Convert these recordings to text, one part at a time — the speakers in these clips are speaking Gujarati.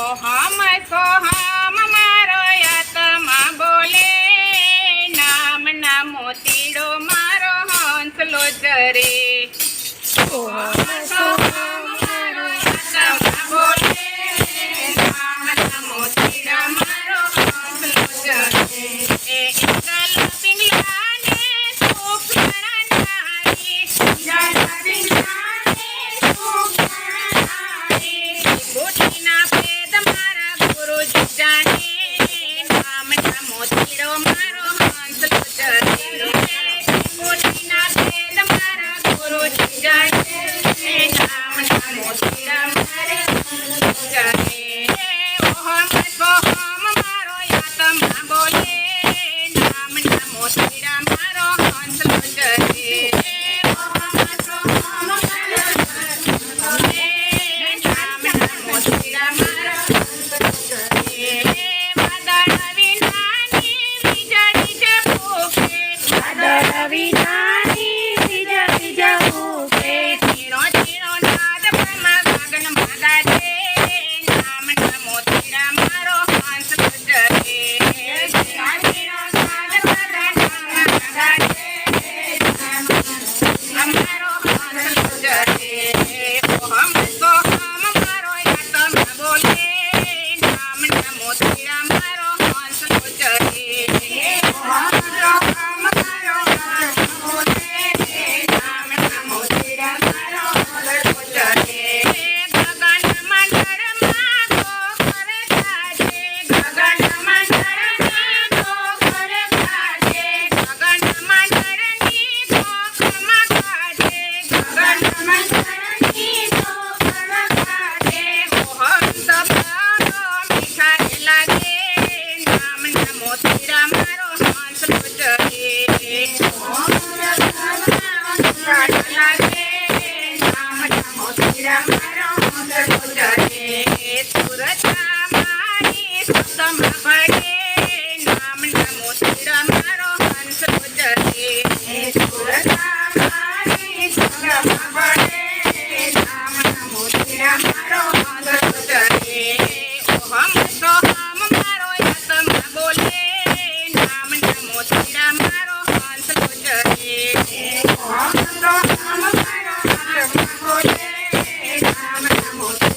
સોહમ સોહમ મારો આત્મા બોલે. નામના મોતીડો મારો હંસલો જરે. બ્રહ્મરો સગુજરે સુરતા મારી સુતમ પડે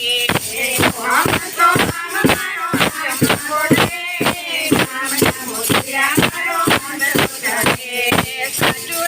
Thank you.